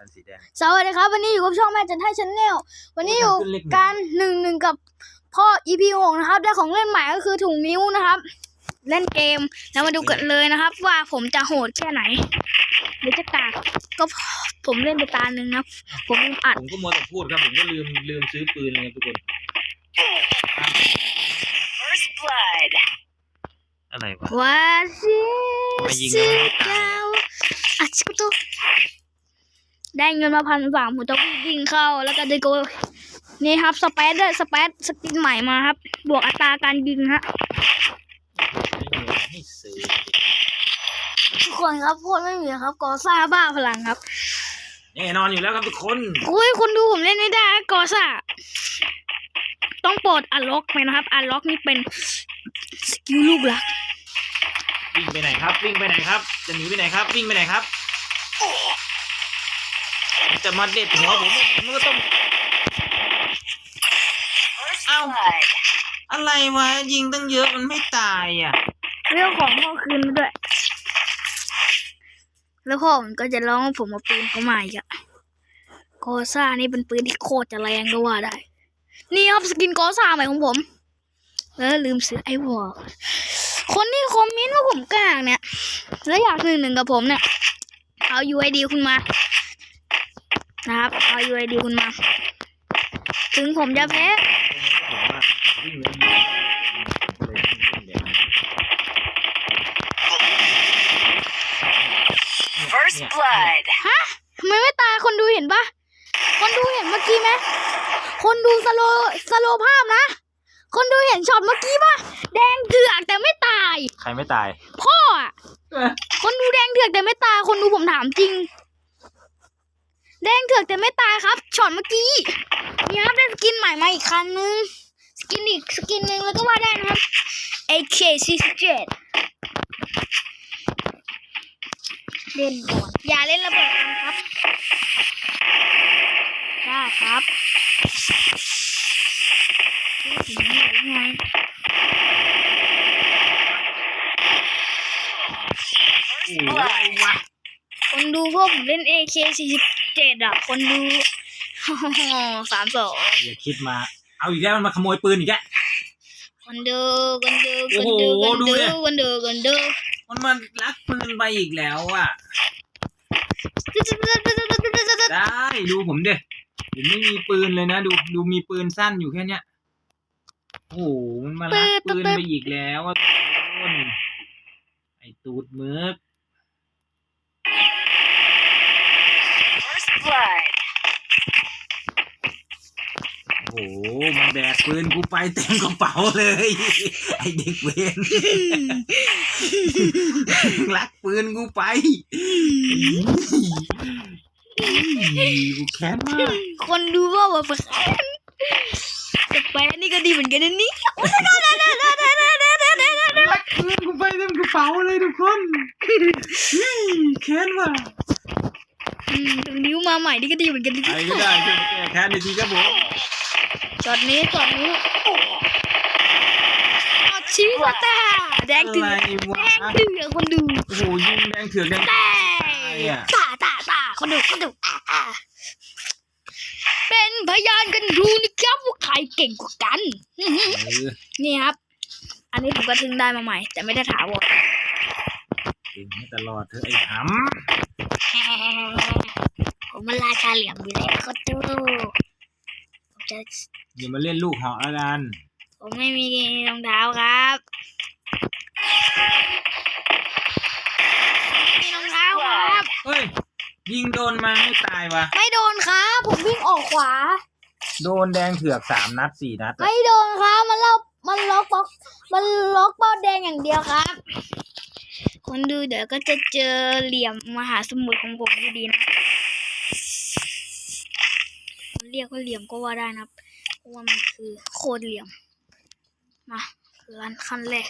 อันสีแดง สวัสดีครับ วันนี้อยู่กับช่องแม่จันทายชาแนลวันนี้อยู่ขึ้นเลขหนึ่งการหนึ่งหนึ่งกับพ่อ EP หกนะครับได้ของเล่นใหม่ก็คือถุงนิ้วนะครับ เล่นเกมแล้วมาดูกันเลยนะครับ ว่าผมจะโหดแค่ไหนหรือจะกากก็ผมเล่นไปตาหนึ่งนะผมลืมอัดผมก็มัวแต่พูดครับผมก็ลืมลืมซื้อปืนเลยครับทุกคน First blood. อะไรวะว่าสิมายิงแล้วไม่ตายเจ้าอาชิโตะ ได้เงินมาพันสามผมต้องยิงเข้า แล้วก็เดโกนี่ครับสเปซด้วยสเปซสกินใหม่มาครับ บวกอัตราการยิงฮะไม่มีอะไรให้ซื้อทุกคนครับพูดไม่มีครับกอซ่าบ้าพลังครับแน่นอนอยู่แล้วครับทุกคนอุ้ยคนดูผมเล่นไม่ได้กอซ่าต้องโปลดอัลล็อกไปนะครับอัลล็อกนี่เป็นสกิลลูกหลักวิ่งไปไหนครับ วิ่งไปไหนครับ จะหนีไปไหนครับ วิ่งไปไหนครับ จะมาเด็ดหัวผมผมก็ต้อง First Ow. blood. อะไรวะ ยิงตั้งเยอะมันไม่ตายอะ เรื่องของพ่อคืนด้วย แล้วพ่อผมก็จะร้องผมเอาปืนเขามาอีกอะกอซ่านี่เป็นปืนที่โคตรจะแรงก็ว่าได้ นี่ครับสกินกอซ่าใหม่ของผมแล้วลืมซื้อไอ้วอคนที่คอมเมนต์ว่าผมกากเนี่ย แล้วอยากหนึ่งหนึ่งกับผมเนี่ย เอา UID คุณมา นะครับเอา UID คุณมา ถึงผมจะแพ้ผมว่าวิ่งแล้วยิงเลยวิ่งเดี๋ยว First เนี่ย blood. ทำไมไม่ตายคนดูเห็นปะคนดูเห็นเมื่อกี้ไหมคนดูสโลสโลภาพนะ คนดูเห็นช็อตเมื่อกี้ปะแดงเถือกแต่ไม่ตาย ใครไม่ตาย พ่ออะคนดูแดงเถือกแต่ไม่ตาย คนดูผมถามจริง แดงเถือกแต่ไม่ตายครับช็อตเมื่อกี้นี่ครับได้สกินใหม่มาอีกครั้งนึงสกินอีกสกินหนึ่งแล้วก็ว่าได้นะครับ AK47 เล่นก่อนอย่าเล่นระเบิดกันครับได้ครับถึงไหนไง First โอ้ blood. ยวะคนดูพวกผมเล่น AK47 อะคนดูสามสองอย่าคิดมา เอาอีกแล้วมันมาขโมยปืนอีกแล้วคนดูคนดูโอ้คนโหดูคนดูดูดิคนดูคนดูมันมาลักปืนไปอีกแล้วอะ ได้ดูผมเด็ผมไม่มีปืนเลยนะ ดูดูมีปืนสั้นอยู่แค่เนี้ยโอ้โหมันมาลักปืนไปอีกแล้วอะทุกคนไอตูดมึก blood. โอ้โหมันแบกปืนกูไปเต็มกระเป๋าเลย ไอเด็กเวนลักปืนกูไปกูแค้นมาก คนดูว่าแบบแต่แปลนี่ก็ดีเหมือนกันนะนี่ลักปืนกูไปเต็มกระเป๋าเลยทุกคนแค้นว่ะอืมตรง นิ้วมาใหม่นี่ก็ดีเหมือนกันนะใครก็ได้ช่วยมาแก้แค้นในทีครับผมจอดนี้จอดนี้จอดชีสตาแดงอะเถืไรอกวะแดงเถือกคนดูโอ้โหยิงแดงเถือกแดงแต่ตายอะตาตาตาคนดูคนดูอ่าอ่าเป็นพยานกันดูนะครับว่าใครเก่งกว่ากันเออนี่ครับ อันนี้ผมก็ทึงได้มาใหม่ แต่ไม่ได้ถาวร เก่งให้ตลอดเธอะไอ้หผมมันราชาเหลี่ยมอยู่แล้วก็ดูผมจะำอย่ามาเล่นลูกเหาะแล้วกันผมไม่มีรองเท้าครับมีรองเท้าครับเฮ้ยยิงโดนมาไม่ตายวะไม่โดนครับผมวิ่งออกขวา โดนแดงเถือกสามนัดสี่นัดอะไม่โดนครับมันเล่ามันล็อกบล็อกมันล็อกเป้าแดงอย่างเดียวครับคน ดูเดี๋ยวก็จะเจอเหลี่ยมมหาสมุทรของผมอยู่ดีนะเรียกว่าเหลี่ยมก็ว่าได้นะครับเพราะว่ามันคือโคตรเหลี่ยม มาคืออันขั้นแรก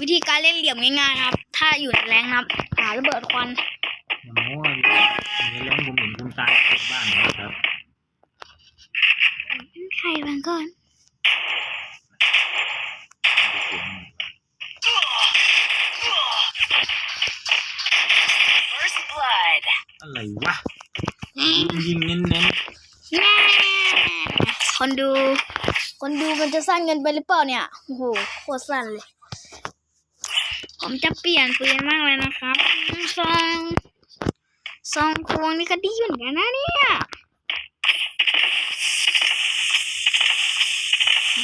วิธีการเล่นเหลี่ยมง่ายๆนะครับ ถ้าอยู่ในแรงนะครับหาระเบิดควันอย่าโม้เลยในเล้งผมเห็นคุณตายในบ้านนะครับใครบางก่อน First blood. อะไรวะยิงเน้นแน่คนดู คนดูมันจะสั้นเงินไปหรือเปล่าเนี่ย โอ้โห โคตรสั้นเลย ผมจะเปลี่ยนปืนมากเลยนะครับซองซองควงนี่ก็ดีเหมือนกันนะเนี่ย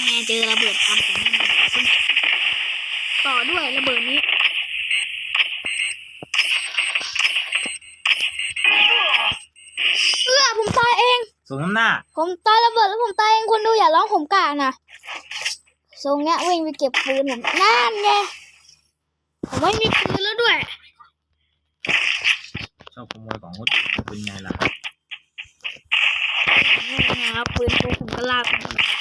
แม่เจอระเบิดทำผมต่อด้วยระเบิด สมน้ำหน้า ผมตายระเบิดแล้วผมตายเองคนดูอย่าร้องผมกล้านะทรงเนี้ยวิ่งไปเก็บปืนผมนั่นไงผมไม่มีปืนแล้วด้วยชอบขโมยของคนอื่นเป็นไงล่ะ นี่นะครับปืนพกผมก็ลากไปหมดเอา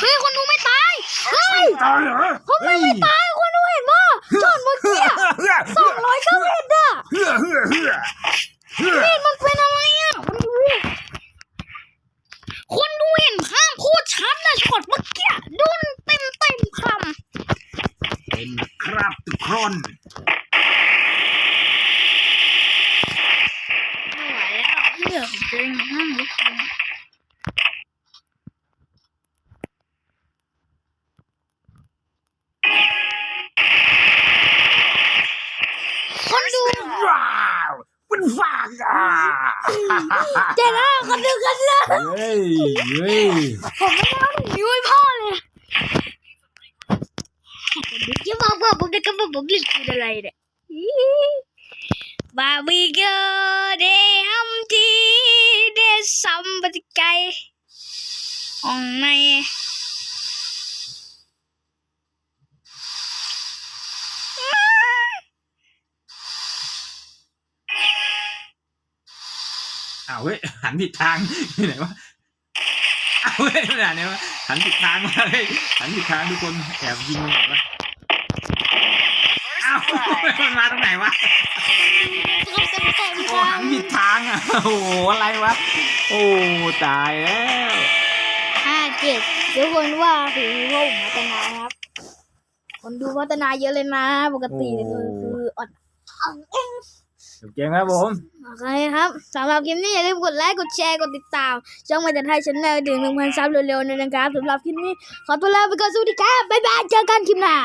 เฮ้ยคนดูไม่ตายเฮ้ยตายเหรอผมไม่ไม่ตายคนดูเห็นป่ะจอดเมื่อกี้สองร้อยเก้าเอ็ดอะเฮือเฮือเฮือเฮือเห็นมันเป็นอะไรอะคนดูคนดูเห็นภาพโคตรชัดนะช็อตเมื่อกี้โดนเต็มเต็มคำเป็นครับทุกคน ไม่ไหวแล้วเลือผมเจอห้ามลุกเลยคนดู ว้าวมันฟางอะ เจ๊นะคนดูกันเลยเฮ้ยเฮ้ยผมไม่ได้เอาถุงนิ้วให้พ่อเลยจะบอกว่าผมจะกำลังผมเล่นกูอะไรเนี่ยบาร์บีคิวเดฮัมทีเดซัมปฏิไกห้องใาวเฮ้ยหันผิดทางที่ไหนวะอ้าวเฮ้ยขนาดนี้วะหันผิดทางมาเลยหันผิดทางทุกคนแอบยิงมันหน่อยวะอ้าวมันมาตรงไหนวะโอ้หันผิดทางอะโอ้โหอะไรวะโอ้ตายแล้วห้าเจ็ดทุกคนว่าถึงว่าผมพัฒนาครับ คนดูพัฒนาเยอะเลยนะ ปกติคือคืออ่อนอ่อนเอง เก่งครับผมโอเคครับสำหรับคลิปนี้อย่าลืมกดไลค์กดแชร์กดติดตามช่องมาจันไทยชแนลถึงหนึ่งพันซับเร็วๆนะครับสำหรับคลิปนี้ขอตัวลาไปก่อนสวัสดีครับบ๊ายบายเจอกันคลิปหน้า